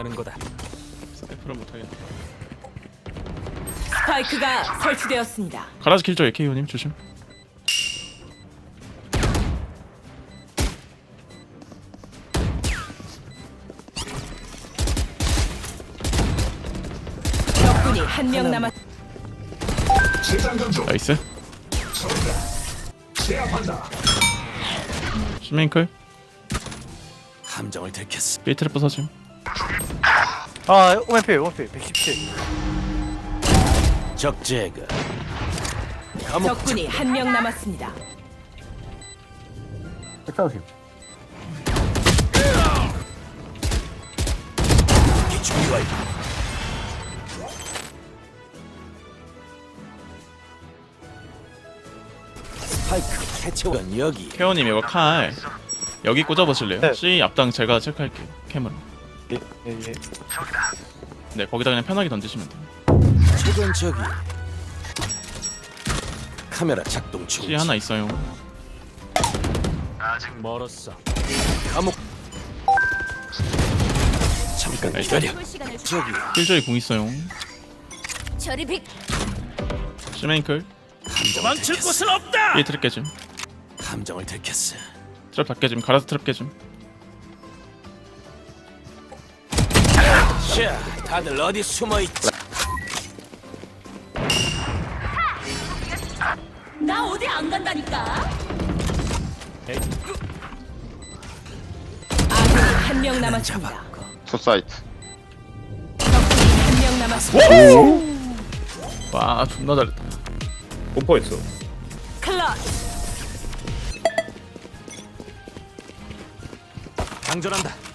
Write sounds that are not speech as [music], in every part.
정하는 거다. 스태프를 못하겠네. 스파이크가 설치되었습니다. 가라지 킬조 AKO님 조심. 적군이 한 명 남았. 나이스. 시메인클. 함정을 들켰어. 베이트를 부서짐 아 오멘필 오멘필 117 적재가 감옥 적군이 한 명 남았습니다. 백사오십 잡기 준비 완료. 스파이크 해체원 여기. 케어님 이거 칼 여기 꽂아보실래요? 네. C 앞당 제가 체크할게요 캠으로 예 예 네 거기다 그냥 편하게 던지시면 돼요 최근 저기. 카메라 작동 중. C 하나 있어요 아직 멀었어. 감옥. 잠깐. 기다려. 저기 킬조이 궁 있어요 저리 비. 시메인클 함정을 들켰어. 없다. 베이트를 깨짐 함정을 들켰어. 트랩 다 깨짐 가라스 트랩 깨짐 자, 다들 어디 숨어 있지? 나 어디 안 간다니까. 아군이 한명 남았습니다. 투 사이트 적군이 한명 남았습니다. 와 존나 잘했다 공포 있어. 클러치. 방전한다.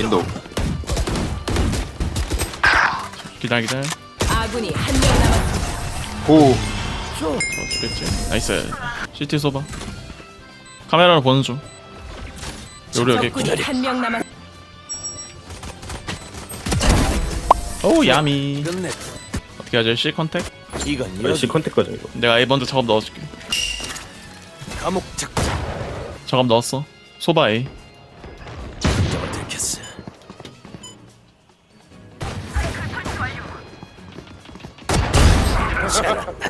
인도 기다려 기다려 아군이 한 명 남았습니다. 고저 죽겠지. 나이스. CT 쏘봐 카메라로 보는 중. 요리 여기 있고 적군이 한 명 남았. 오 야미. 어떻게 하죠 C 컨택? 이건 역시 여기. 컨택 과정 이거. 내가 A 먼저 작업 넣어줄게. 감옥 작 작업 넣었어. 소바 A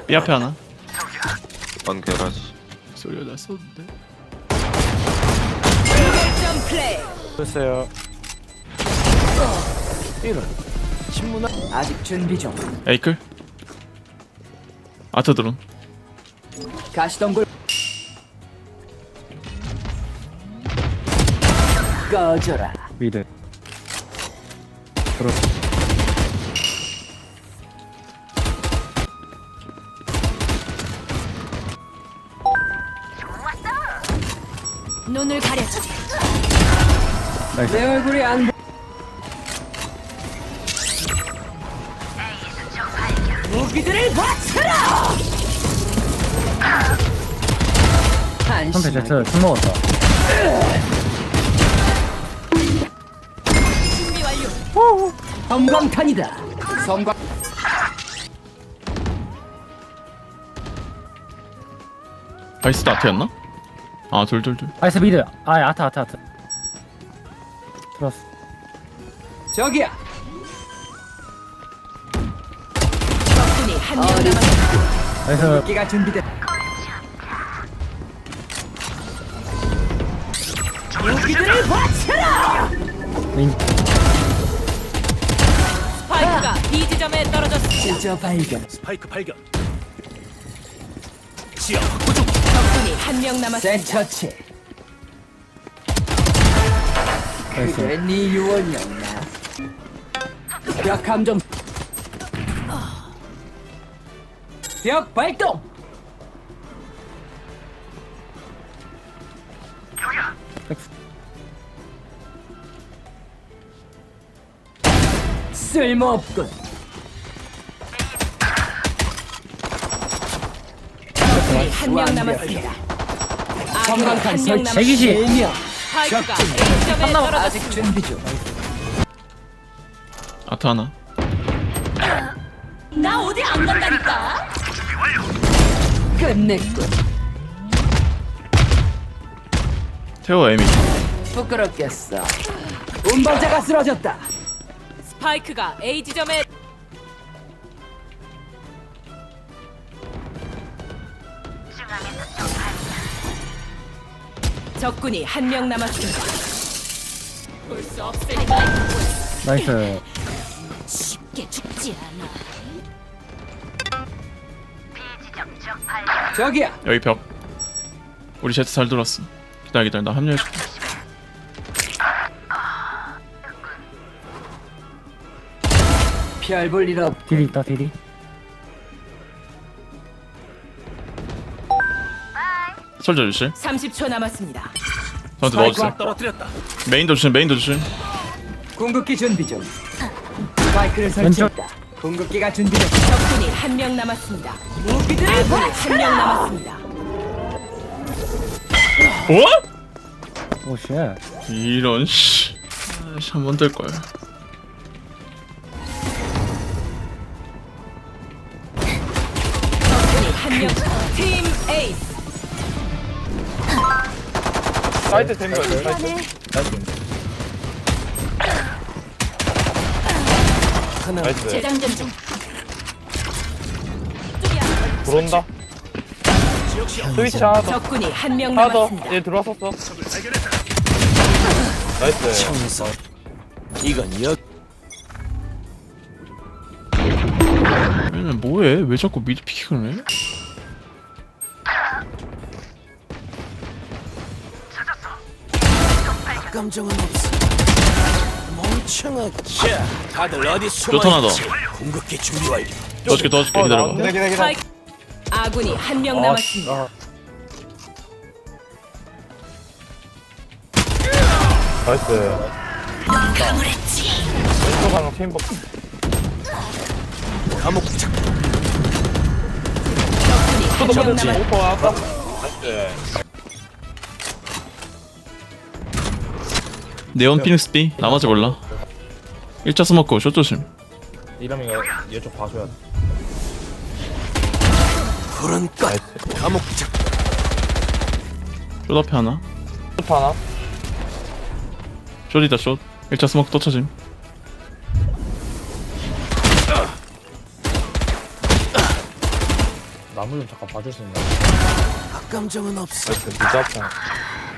B 앞에 하나? 원 게라지 소리가 났었는데. 됐어요. 이런. 신문화 아직 준비 중. 에이클? 아트 드론. 가시덤불. 꺼져라. 미드 눈을 가려주지. 내 얼굴이 안 보. 무기들을 바쳐라. 한심한 술 먹었어 준비 완료. 섬광탄이다. 섬광. 바이스도 아트였나? 아 둘둘둘 아이스 미드 아 아트 아트 아트 들었어 저기야. 적군이 한 명 남았습니다. 아이스 무기가 준비됐. 무기들을 바쳐라. 스파이크가 B 지점에 떨어졌습니다. 저 발견. 스파이크 발견. 지하 확보 중. 한명센 남았습니다. 처치. 그게 네 유언이었나? 벽 함정. 벽 발동. 쓸모없군. 한 명 남았습니다. 성광탄 설치. A 아직 떨어졌습니다. 준비 중. 아트 하나 나 어디 안 간다니까. 끝냈군. 태호 에미 부끄럽겠어. 운반자가 쓰러졌다. 스파이크가 A 지점에 적군이 한 명 남았습니다. 볼수 나이스. 쉽게 죽지 않아. 저기야. 여기 벽 우리 제트 잘 기다려 기다려 나 합류해줄게 피할 볼일 없. 딜이 있다 딜이. 솔져 주실 30초 남았습니다. 저한테 넣어주세요 떨어뜨렸다. 메인도 주실 메인도 주실 궁극기 준비 중. 스파이크를 설치했다. 궁극기가 준비됐다. 적군이 한 명 남았습니다. 무기들을 한명 남았습니다. 어? 오 쉣. 이런 씨 아이씨 한번 뜰걸 적 사이트 되는 거야 사이트 나이스. 재장전 중. 들어온다. 스위치 하나 더 적군이 한 명 하나 남았습니다. 더얘 들어왔었어. 나이스. 청소. 이건 역. 얘는 뭐해? 왜 자꾸 미드 피킹을 해? 감정은 없어. 멍청아. 자, 다들 어디 숨어 또 하나 더. 있지? 궁극기 준비 완료. 도와줄게 도와줄게 기다려봐 기다려 기다려 기다려 스파이크. 아군이 한 명 남았습니다. 아. 나이스 왼쪽 하나 체인버 감옥 착. 적군이 한 명 남았. 오퍼 왔다 나이스 네온 피닉스 B 나머지 몰라. 1차 스모크 숏 조심. 이러면 이거 얘쪽 봐줘야 돼. 푸른 꽃. 감옥 착. 숏 앞에 하나. 슈퍼 하나. 숏이다 숏. 1차 스모크 또 쳐짐. 나무 좀 잠깐 봐줄 수 있나? 감정은 없어. 나이스 진짜 아파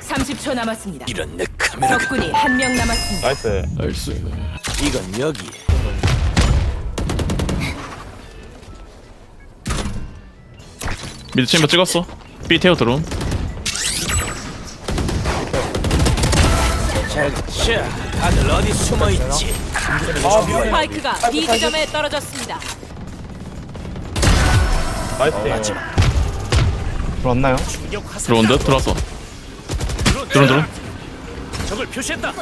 30초 남았습니다. 이런 내 카메라가. 적군이 한 명 남았습니다. 나이스 나이스 이건 여기. 미드 체인버 찍었어 B 태워 들어옴 자, 다들 어디 숨어 있지? 아 스파이크가 B 지점에 떨어졌습니다. 나이스 들어왔나요? 충격 화살. 들어온 듯? 들어왔어 들어온 들어온 적을 표시했다.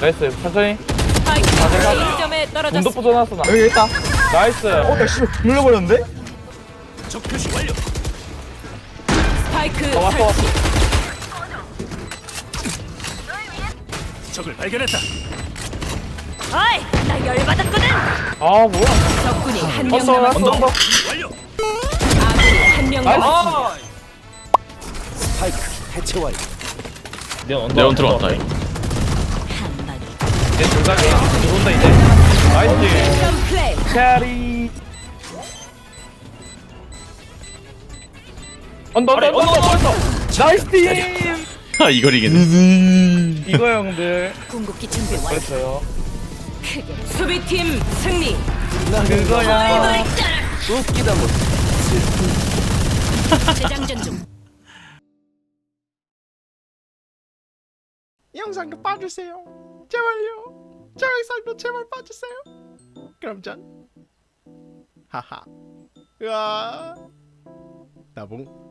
나이스 천천히 문도 떨어졌습니다. 부숴놨어 나 여기 있다 나이스 어 나씨 눌러버렸는데? 적 표시 완료. 스파이크 어, 왔어, 설치. 적을 발견했다. 어이, 나 열받았거든. 아 뭐야 적군이 한 명 왔어 남았습니다. 언더 완료. 아군이 한명 남았습니다. 아 스파이크 해체 완료. 네온 들어왔다 이. 내 조작이 들어온다 이제 나이스 플레이. 캐리 언더 언더 언더 언더 나이스 팀 아 이걸 이기네 [laughs] 이거 형들 궁극기 준비 완료. 됐어요 수비팀 승리. 그거야 웃기다 못. 재장전 중. 영상도 봐주세요. 제발요. 저 영상도 제발 봐주세요. 그럼 전 하하. 으아. 나봉.